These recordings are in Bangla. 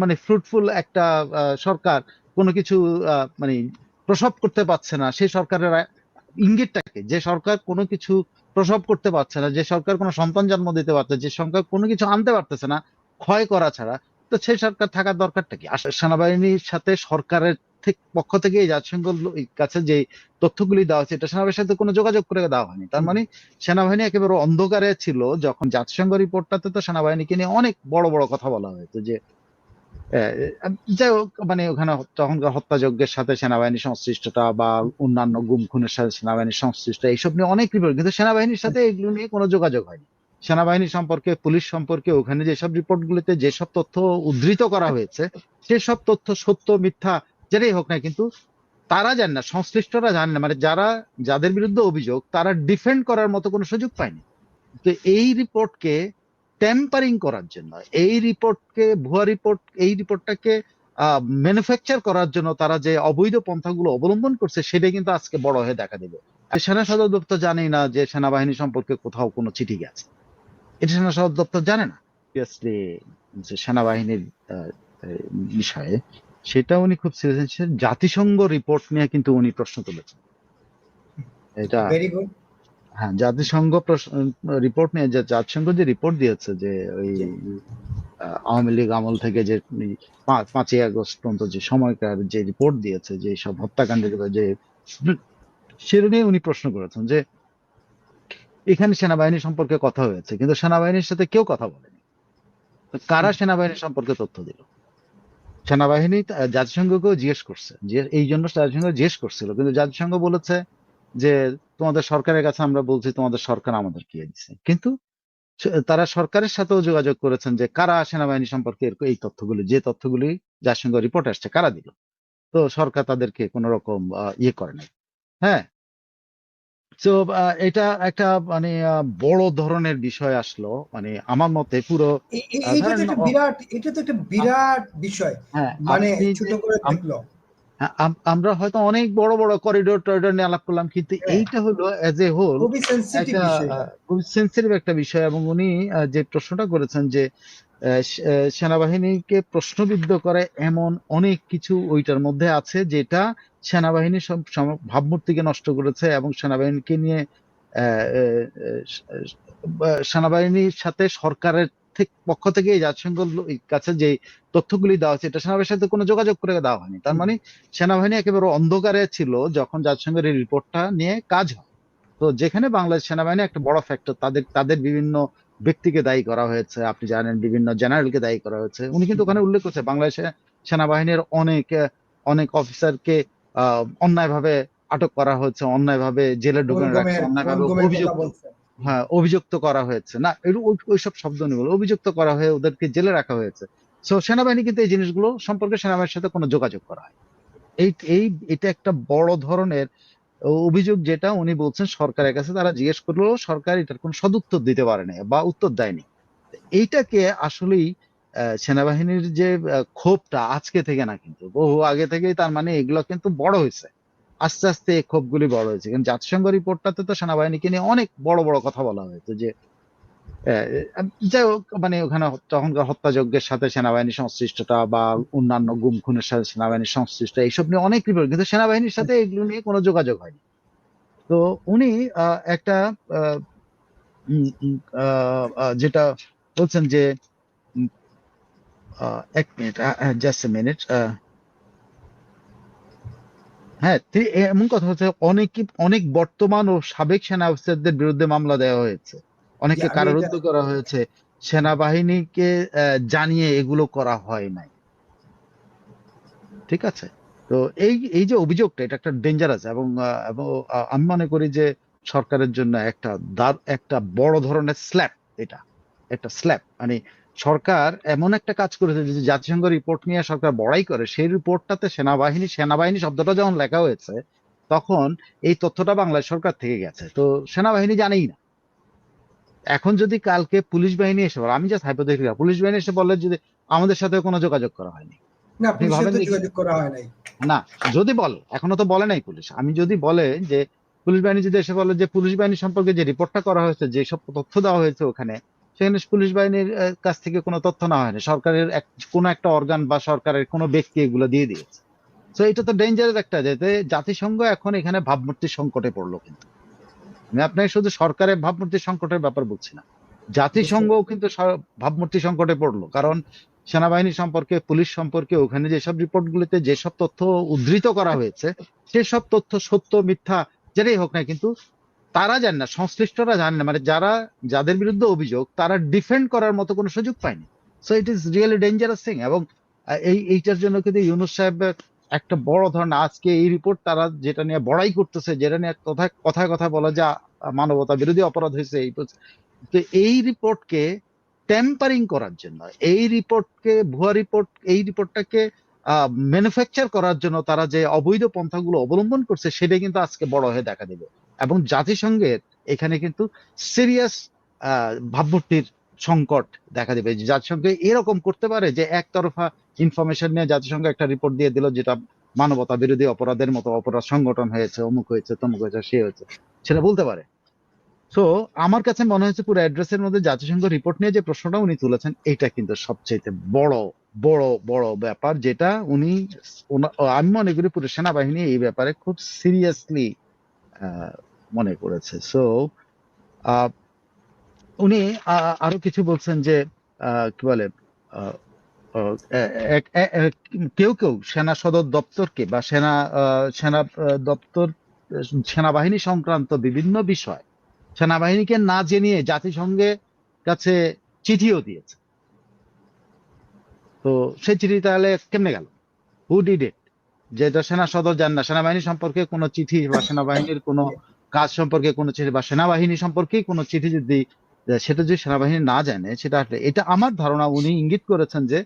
মানে ফ্রুটফুল একটা সরকার কোনো কিছু মানে প্রসব করতে পারছে না। সেই সরকারের ইঙ্গিতটাকে যে সরকার কোনো কিছু প্রসব করতে পারছে না, যে সরকার কোনো সন্তান জন্ম দিতে পারছে যে সরকার কোনো কিছু আনতে পারতেছে না, ক্ষয় করা ছাড়া, তো সেই সরকার থাকার দরকারটা কি? সেনাবাহিনীর সাথে সরকারের পক্ষ থেকে এই জাতিসংঘ কাছে যে তথ্যগুলি দেওয়া হচ্ছে এটা সেনাবাহিনীর সাথে কোনো যোগাযোগ করে দেওয়া হয়নি। তার মানে সেনাবাহিনী একেবারে অন্ধকারে ছিল যখন জাতিসংঘ রিপোর্টটাতে তো সেনাবাহিনীকে নিয়ে অনেক বড় বড় কথা বলা হয়েছে যে যাই হোক মানে ওখানে তখনকার হত্যাযজ্ঞের সাথে সেনাবাহিনীর সংশ্লিষ্টতা বা অন্যান্য গুম খুনের সাথে সেনাবাহিনীর সংশ্লিষ্ট এইসব নিয়ে অনেক রিপোর্ট কিন্তু সেনাবাহিনীর সাথে এগুলো নিয়ে কোনো যোগাযোগ হয়নি। সেনাবাহিনী সম্পর্কে, পুলিশ সম্পর্কে ওখানে যেসব রিপোর্টগুলিতে যেসব তথ্য উদ্ধৃত করা হয়েছে, সেসব তথ্য সত্য, মিথ্যা, যেটাই হোক না কিন্তু তারা জানে না, সংশ্লিষ্টরা জানে না। মানে যারা, যাদের বিরুদ্ধে অভিযোগ, তারা ডিফেন্ড করার মতো কোনো সুযোগ পায়নি। তো এই রিপোর্টকে টেম্পারিং করার জন্য, এই রিপোর্টকে ভুয়া রিপোর্ট এই রিপোর্টটাকে ম্যানুফ্যাকচার করার জন্য তারা যে অবৈধ পন্থাগুলো অবলম্বন করছে সেটা কিন্তু আজকে বড় হয়ে দেখা দেবে। সেনা সদর দপ্তর জানেই না যে সেনাবাহিনী সম্পর্কে কোথাও কোনো চিঠি গেছে। এটা সেনা সদর দপ্তর জানে না। সেনাবাহিনীর বিষয়ে, সেটা উনি খুব সিরিয়াস জাতিসংঘ রিপোর্ট নিয়ে কিন্তু উনি প্রশ্ন তুলেছেন। এটা হ্যাঁ জাতিসংঘ রিপোর্ট নিয়ে যে জাতিসংঘ যে রিপোর্ট দিয়েছে যে ওই আওয়ামী লীগ আমল থেকে যে পাঁচ- পাঁচই আগস্ট পর্যন্ত যে সময়কার যে রিপোর্ট দিয়েছে যে সব হত্যাকাণ্ডের যে সেটা নিয়ে উনি প্রশ্ন করেছেন যে এখানে সেনাবাহিনী সম্পর্কে কথা হয়েছে কিন্তু সেনাবাহিনীর সাথে কেউ কথা বলেনি। কারা সেনাবাহিনী সম্পর্কে তথ্য দিল? সেনাবাহিনী জাতিসংঘকেও জিজ্ঞেস করছে যে এই জন্য জাতিসংঘ জিজ্ঞেস করছিল কিন্তু জাতিসংঘ বলেছে যে তোমাদের সরকারের কাছে আমরা বলছি তোমাদের সরকার আমাদের কি দিচ্ছে কিন্তু তারা সরকারের সাথেও যোগাযোগ করেছেন যে কারা সেনাবাহিনী সম্পর্কে এই তথ্যগুলি যে তথ্যগুলি যার সঙ্গে রিপোর্ট আসছে কারা দিল? তো সরকার তাদেরকে কোন রকম ইয়ে করে নাই। হ্যাঁ? তো এটা একটা মানে বড় ধরনের বিষয় আসলো। মানে আমার মতে পুরো বিরাট এটা তো একটা বিরাট বিষয়। হ্যাঁ মানে ছোট করে দেখল। আমরা হয়তো অনেক বড় বড় করিডোর টরিডোর নিয়ে আলাপ করলাম কিন্তু হ্যাঁ। এইটা হলো এজ এ হোল খুবই সেন্সিটিভ একটা বিষয় এবং উনি যে প্রশ্নটা করেছেন যে সেনাবাহিনীকে প্রশ্নবিদ্ধ করে এমন অনেক কিছু ওইটার মধ্যে আছে যেটা সেনাবাহিনী ভাবমূর্তিকে নষ্ট করেছে এবং সেনাবাহিনীকে নিয়ে সেনাবাহিনীর সাথে সরকারের পক্ষ থেকে এই জাতিসংঘ কাছে যে তথ্যগুলি দেওয়া হচ্ছে এটা সেনাবাহিনীর সাথে কোনো যোগাযোগ করে দেওয়া হয়নি। তার মানে সেনাবাহিনী একেবারে অন্ধকারে ছিল যখন জাতিসংঘের এই রিপোর্টটা নিয়ে কাজ হয়। তো যেখানে বাংলাদেশ সেনাবাহিনী একটা বড় ফ্যাক্টর তাদের তাদের বিভিন্ন ব্যক্তিকে দায়ী করা হয়েছে আপনি জানেন বিভিন্ন জেনারেলকে দায়ী করা হয়েছে। উনি কিন্তু ওখানে উল্লেখ করছে বাংলাদেশে সেনাবাহিনীর অনেক অনেক অফিসারকে আহ, অন্যায়ভাবে আটক করা হয়েছে অন্যায়ভাবে জেলে ঢুকানো রাখছে অন্যায়ভাবে বলছে। হ্যাঁ অভিযুক্ত করা হয়েছে। না ওইসব শব্দ নেই অভিযুক্ত করা হয়ে ওদেরকে জেলে রাখা হয়েছে। সো সেনাবাহিনী কিন্তু এই জিনিসগুলো সম্পর্কে সেনাবাহিনীর সাথে কোনো যোগাযোগ করা হয় এই এই, এটা একটা বড় ধরনের অভিযোগ যেটা উনি বলছেন সরকারের কাছে। তারা জিজ্ঞেস করলেও সরকার এটার কোনো সদুত্তর দিতে পারেনি বা উত্তর দেয়নি। এইটাকে আসলেই সেনাবাহিনীর যে ক্ষোভটা আজকে থেকে না কিন্তু, বহু আগে থেকেই তার মানে এগুলো কিন্তু বড় হয়েছে। আস্তে আস্তে ক্ষোভগুলি বড় হয়েছে। কিন্তু জাতিসংঘ রিপোর্টটাতে তো সেনাবাহিনীকে নিয়ে অনেক বড় বড় কথা বলা হয়েছে যে যাই হোক মানে ওখানে তখনকার হত্যাযজ্ঞের সাথে সেনাবাহিনীর সংশ্লিষ্টতা বা অন্যান্য গুম খুনের সাথে সেনাবাহিনীর সংশ্লিষ্ট, এইসব নিয়ে অনেক রিপোর্ট কিন্তু সেনাবাহিনীর সাথে এগুলো নিয়ে কোনো যোগাযোগ হয়নি। তো উনি একটা যেটা বলছেন যে এক মিনিট জাস্ট এ মিনিট হ্যাঁ এমন কথা হচ্ছে অনেক অনেক বর্তমান ও সাবেক সেনা অফিসারদের বিরুদ্ধে মামলা দেওয়া হয়েছে। এটা- কারারুদ্ধ করা হয়েছে। সেনাবাহিনীকে জানিয়ে এগুলো করা হয় নাই। ঠিক আছে? তো এই এই যে অভিযোগটা এটা একটা ডেঞ্জারাস এবং এবং আমি মনে করি যে সরকারের জন্য একটা একটা বড় ধরনের স্ল্যাপ এটা। একটা স্ল্যাপ মানে সরকার এমন একটা কাজ করেছে যে জাতিসংঘ রিপোর্ট নিয়ে সরকার বড়াই করে সেই রিপোর্টটাতে সেনাবাহিনী সেনাবাহিনী শব্দটা যখন লেখা হয়েছে তখন এই তথ্যটা বাংলাদেশ সরকার থেকে গেছে। তো সেনাবাহিনী জানেই না। এখন যদি কালকে পুলিশ বাহিনী এসে বলে আমি জাস্ট হাইপোথেটিক্যাল পুলিশ বাহিনী এসে বলে যদি আমাদের সাথে কোনো যোগাযোগ করা হয়নি। না যদি বলে এখনও তো বলে নাই পুলিশ। আমি যদি বলে যে পুলিশ বাহিনী যদি এসে বলে যে পুলিশ বাহিনী সম্পর্কে যে রিপোর্টটা করা হয়েছে যে সব তথ্য দেওয়া হয়েছে ওখানে সেখানে পুলিশ বাহিনীর কাছ থেকে কোনো তথ্য না হয়নি। সরকারের কোনো একটা অর্গান বা সরকারের কোনো ব্যক্তি এগুলো দিয়ে দিয়েছে। তো এটা তো ডেঞ্জারাস একটা যেতে জাতিসংঘ এখন এখানে ভাবমূর্তি সংকটে পড়ল কিন্তু। আমি আপনাকে শুধু সরকারের ভাবমূর্তি সংকটের ব্যাপার বলছি না। জাতিসংঘও কিন্তু ভাবমূর্তি সংকটে পড়ল। কারণ সেনাবাহিনী সম্পর্কে, পুলিশ সম্পর্কে, ওখানে যেসব রিপোর্টগুলিতে যেসব তথ্য উদ্ধৃত করা হয়েছে, সেসব তথ্য সত্য, মিথ্যা, যেটাই হোক না কিন্তু তারা জানে না, সংশ্লিষ্টরা জানে না মানে যারা, যাদের বিরুদ্ধে অভিযোগ, তারা ডিফেন্ড করার মতো কোনো সুযোগ পায়নি। So it is really dangerous thing এবং এই, এইটার জন্য কিন্তু ইউনুস সাহেব, একটা বড় ধরনের আজকে এই রিপোর্ট তারা যেটা নিয়ে বড়াই করতেছে, যেটা নিয়ে কথায় কথায় কথা বলা যা মানবতা বিরোধী অপরাধ হয়েছে, এই তো এই রিপোর্টকে টেম্পারিং করার জন্য, এই রিপোর্টকে ভুয়া রিপোর্ট এই রিপোর্টটাকে ম্যানুফ্যাকচার করার জন্য তারা যে অবৈধ পন্থাগুলো অবলম্বন করছে সেটা কিন্তু আজকে বড় হয়ে দেখা দেবে। এবং জাতিসংঘের এখানে কিন্তু সিরিয়াস ভাবমূর্তির সংকট দেখা দেবে। জাতিসংঘ এরকম করতে পারে যে একতরফা ইনফরমেশন নিয়ে জাতিসংঘ একটা রিপোর্ট দিয়ে দিল যেটা মানবতা বিরোধী অপরাধের মতো অপরাধ সংগঠন হয়েছে, অমুক হয়েছে, তমুক হয়েছে, সে হয়েছে, সেটা বলতে পারে। তো আমার কাছে মনে হয়েছে পুরো অ্যাড্রেসের মধ্যে জাতিসংঘ রিপোর্ট নিয়ে যে প্রশ্নটা উনি তুলেছেন, এটা কিন্তু সবচেয়ে বড় বড় বড় ব্যাপার, যেটা উনি আমি মনে করি পুরো সেনাবাহিনী এই ব্যাপারে খুব সিরিয়াসলি মনে করেছে। সো উনি আরও কিছু বলছেন যে কি বলে কেউ কেউ সেনা সদর দপ্তরকে বা সেনা সেনা দপ্তর, সেনাবাহিনী সংক্রান্ত বিভিন্ন বিষয় সেনাবাহিনীকে না জেনিয়ে জাতিসংঘের কাছে চিঠিও দিয়েছে। তো সেই চিঠি তাহলে কেমনে গেল? হু ডিড ইট যেটা সেনা সদর জান না। সেনাবাহিনী সম্পর্কে কোনো চিঠি বা সেনাবাহিনীর কোনো কাজ সম্পর্কে কোনো চিঠি বা সেনাবাহিনী সম্পর্কে কোনো চিঠি যদি সেটা যদি সেনাবাহিনী না জানে, সেটা আসলে এটা আমার ধারণা। উনি ইঙ্গিত করেছেন যে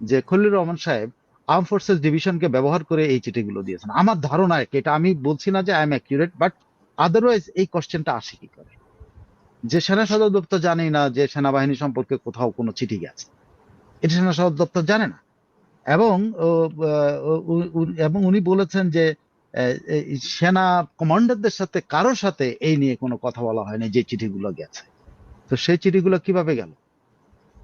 যে খলিলুর রহমান সাহেব আর্ম ফোর্সেস ডিভিশনকে ব্যবহার করে এই চিঠিগুলো দিয়েছেন। আমার ধারণা এটা আমি বলছি না যে I am accurate but otherwise এই কোশ্চেনটা আসে কি করে? যে সেনা সদর দপ্তর জানেই না যে সেনাবাহিনী সম্পর্কে কোথাও কোনো চিঠি গেছে। এটা সেনা সদর দপ্তর জানে না। এবং এবং উনি বলেছেন যে সেনা কমান্ডারদের সাথে কারোর সাথে এই নিয়ে কোনো কথা বলা হয়নি, যে চিঠিগুলো গেছে। তো সেই চিঠিগুলো কীভাবে গেল?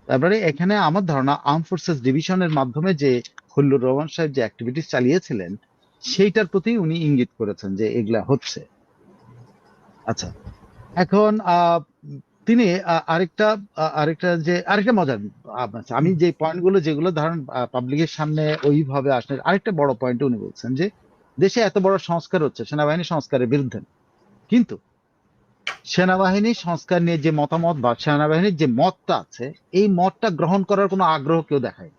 তারপরে এখানে আমার ধারণা আর্ম ফোর্সেস ডিভিশনের মাধ্যমে যে খল্লুর রহমান সাহেব যে অ্যাক্টিভিটিস চালিয়েছিলেন, সেইটার প্রতি উনি ইঙ্গিত করেছেন যে এগুলা হচ্ছে। আচ্ছা এখন তিনি আরেকটা আরেকটা যে, আরেকটা মজার আমি যে পয়েন্টগুলো যেগুলো ধরেন পাবলিকের সামনে ওইভাবে আসলে, আরেকটা বড় পয়েন্ট উনি বলছেন যে, দেশে এত বড় সংস্কার হচ্ছে, সেনাবাহিনী সংস্কারের বিরুদ্ধে কিন্তু সেনাবাহিনী সংস্কার নিয়ে যে মতামত বা সেনাবাহিনীর যে মতটা আছে, এই মতটা গ্রহণ করার কোনো আগ্রহ কেউ দেখায়।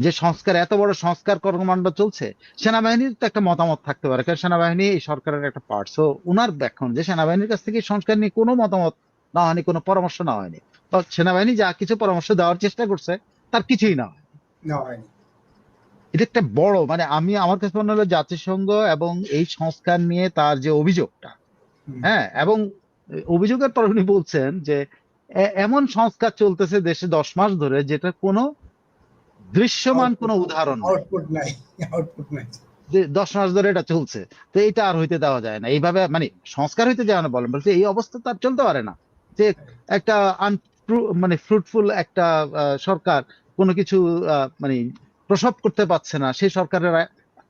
যে সংস্কার এত বড় সংস্কার কর্মকাণ্ড চলছে সেনাবাহিনীর তো একটা মতামত থাকতে পারে কারণ সেনাবাহিনী এই সরকারের একটা পার্ট সো উনার ব্যাখ্যান যে সেনাবাহিনীর কাছ থেকে সংস্কার নিয়ে কোনো মতামত না হয়নি কোনো পরামর্শ না হয়নি। সেনাবাহিনী যা কিছু পরামর্শ দেওয়ার চেষ্টা করছে তার কিছুই না হয় হয়নি। এটা একটা বড় মানে আমি আমার কাছে মনে হলো জাতিসংঘ এবং এই সংস্কার নিয়ে তার যে অভিযোগটা হ্যাঁ এবং অভিযোগের পর উনি বলছেন যে এমন সংস্কার চলতেছে দেশে দশ মাস ধরে যেটা কোনো দৃশ্যমান কোনো উদাহরণ আউটপুট নাই আউটপুট নাই। দশ মাস ধরে এটা চলছে তো এটা আর হইতে দেওয়া যায় না। এইভাবে মানে সংস্কার হইতে যায় না বলেন বলছে এই অবস্থা তার চলতে পারে না। যে একটা মানে ফ্রুটফুল একটা সরকার কোনো কিছু মানে প্রসব করতে পারছে না সেই সরকারের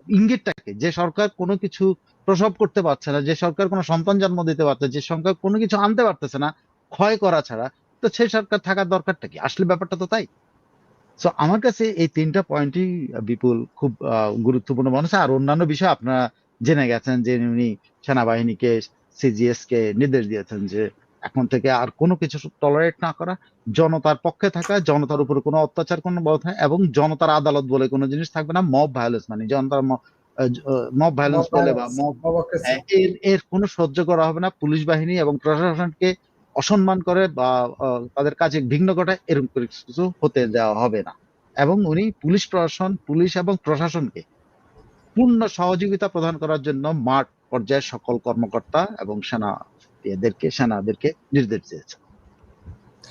ইঙ্গিতটাকে। যে সরকার কোনো কিছু প্রসব করতে পারছে না যে সরকার কোনো সন্তান জন্ম দিতে পারছে যে সরকার কোনো কিছু আনতে পারতেছে না ক্ষয় করা ছাড়া তো সেই সরকার থাকার দরকারটা কি? আসলে ব্যাপারটা তো তাই। তো আমার কাছে এই তিনটা পয়েন্টই বিপুল খুব গুরুত্বপূর্ণ। মনে হচ্ছে আর অন্যান্য বিষয় আপনারা জেনে গেছেন যে উনি সেনাবাহিনীকে সিজিএস কে নির্দেশ দিয়েছেন যে এখন থেকে আর কোনো কিছু টলারেট না করা জনতার পক্ষে থাকা জনতার উপরে কোনো অত্যাচার কোনো বধ হয় এবং জনতার আদালত বলে কোনো জিনিস থাকবে না মব ভায়োলেন্স মানে জনতার মব ভায়োলেন্স বলে বা মব এর এর কোনো সহ্য করা হবে না। পুলিশ বাহিনী এবং প্রশাসনকে অসম্মান করে বা তাদের কাজে বিঘ্ন ঘটায়, এরকম কিছু হতে দেওয়া হবে না। এবং উনি পুলিশ প্রশাসন, পুলিশ এবং প্রশাসনকে পূর্ণ সহযোগিতা প্রদান করার জন্য মাঠ পর্যায়ের সকল কর্মকর্তা এবং সেনা এদেরকে সেনাদেরকে নির্দেশ দিয়েছে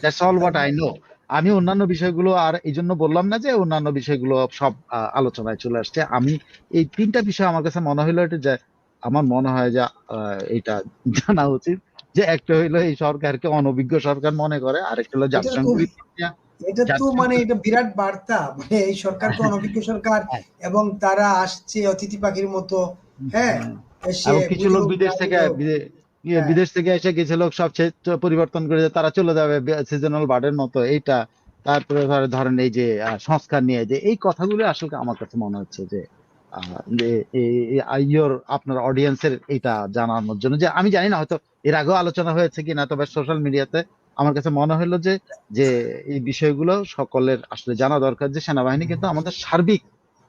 that's all what I know আমি অন্যান্য বিষয়গুলো আর এই জন্য বললাম না যে অন্যান্য বিষয়গুলো সব আলোচনায় চলে আসছে। আমি এই তিনটা বিষয় আমার কাছে মনে হলো এটা যে, আমার মনে হয় যে এটা জানা উচিত। যে একটা হইল এই সরকারকে অনভিজ্ঞ সরকার মনে করে আরেকটা হলো এটা তো- জাতিসংঘ এটা তো মানে এটা বিরাট বার্তা মানে এই সরকার তো অনভিজ্ঞ সরকার হ্যাঁ। এবং তারা আসছে অতিথি পাখির মতো হ্যাঁ এসে কিছু লোক বিদেশ থেকে ইয়ে, হ্যাঁ। বিদেশ থেকে এসে কিছু লোক সব পরিবর্তন করে দিয়ে তারা চলে যাবে সিজনাল বার্ডের মতো এইটা তারপরে ধরে- ধরেন এই যে সংস্কার নিয়ে যে এই কথাগুলো আসলে আমার কাছে মনে হচ্ছে যে আইয়র আপনার অডিয়েন্সের এটা জানানোর জন্য। যে আমি জানি না, হয়তো এর আগেও আলোচনা হয়েছে কিনা, তবে সোশ্যাল মিডিয়াতে আমার কাছে মনে হলো যে যে এই বিষয়গুলো সকলের আসলে জানা দরকার যে সেনাবাহিনী কিন্তু আমাদের সার্বিক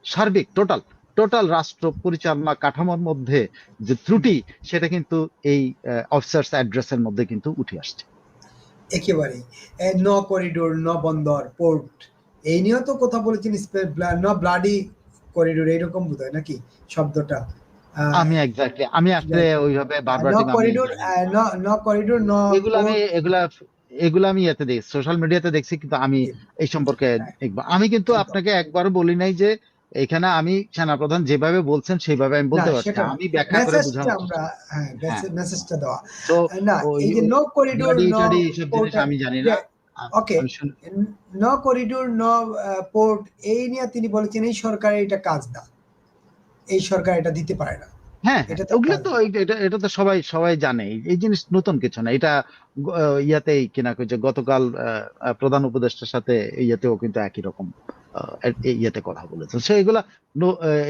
সার্বিক টোটাল টোটাল রাষ্ট্র পরিচালনা কাঠামোর মধ্যে যে ত্রুটি, সেটা কিন্তু এই অফিসার্স অ্যাড্রেসের মধ্যে কিন্তু উঠে আসছে। একেবারে ন করিডোর ন বন্দর পোর্ট এই নিয়েও তো কথা বলেছেন ন ব্লাডি করিডোর এইরকম বোধ হয় নাকি শব্দটা? আমি এক্স্যাক্টলি আমি আসলে ওইভাবে বারবার ন করিডোর ন- করিডোর ন এগুলো আমি এগুলা এগুলো আমি ইয়েতে দেখছি সোশ্যাল মিডিয়াতে দেখছি কিন্তু আমি এই সম্পর্কে দেখব। আমি কিন্তু আপনাকে একবার বলি নাই যে এখানে আমি সেনাপ্রধান যেভাবে বলছেন সেইভাবে আমি বলতে পারছি না। আমি ব্যাখ্যা করে মেসেজটা বোঝানোর আমরা হ্যাঁ মেসেজটা দেওয়া। না এই যে নো করিডোর নো আমি জানি না। শুন- ন করিডোর ন পোর্ট এই নিয়ে তিনি বলেছেন এই সরকার এটা কাজ না। এই সরকার এটা দিতে পারে না। হ্যাঁ ওগুলো তো এটা এটা তো সবাই সবাই জানে। এই- জিনিস নতুন কিছু না। এটা ইয়াতেই কিনা কইছে গতকাল প্রধান উপদেষ্টার সাথে ইয়াতেও কিন্তু একই রকম ইয়েতে কথা বলেছে। সো এগুলা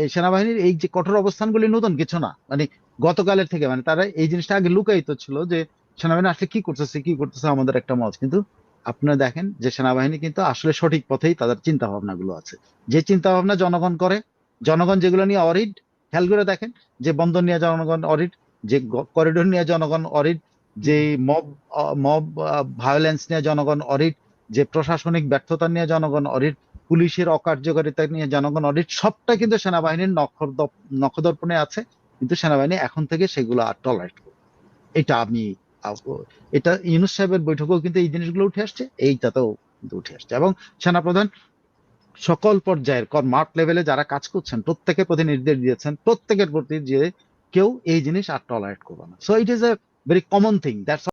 সেনাবাহিনীর এই যে কঠোর অবস্থানগুলি নতুন কিছু না। মানে গতকালের থেকে মানে তারা এই জিনিসটা আগে লুকায়িত ছিল যে সেনাবাহিনী আসলে কি করতেছে কি করতেছে আমাদের একটা মত। কিন্তু আপনারা দেখেন যে সেনাবাহিনী কিন্তু আসলে সঠিক পথেই তাদের চিন্তা ভাবনা গুলো আছে। যে চিন্তা ভাবনা জনগণ করে, জনগণ যেগুলো নিয়ে অরিড, খেয়াল করে দেখেন যে বন্দর নিয়ে জনগণ অরিড, যে করিডোর নিয়ে জনগণ অরিড, যে মব মব ভায়োলেন্স নিয়ে জনগণ অরিড, যে প্রশাসনিক ব্যর্থতা নিয়ে জনগণ অরিড, পুলিশের অকার্যকারিতা নিয়ে জনগণ অডিট সবটা কিন্তু সেনাবাহিনীর নখদর্প- নখদর্পণে আছে। কিন্তু সেনাবাহিনী এখন থেকে সেগুলো আর টলারেট করবে এটা আমি এটা ইউনুস সাহেবের বৈঠকেও কিন্তু এই জিনিসগুলো উঠে আসছে, এইটাতেও কিন্তু উঠে আসছে। এবং সেনাপ্রধান সকল পর্যায়ের কর মাঠ লেভেলে যারা কাজ করছেন, প্রত্যেকের প্রতি নির্দেশ দিয়েছেন, প্রত্যেকের প্রতি যে কেউ এই জিনিস আর টলারেট করবে না। So it is a very common thing that's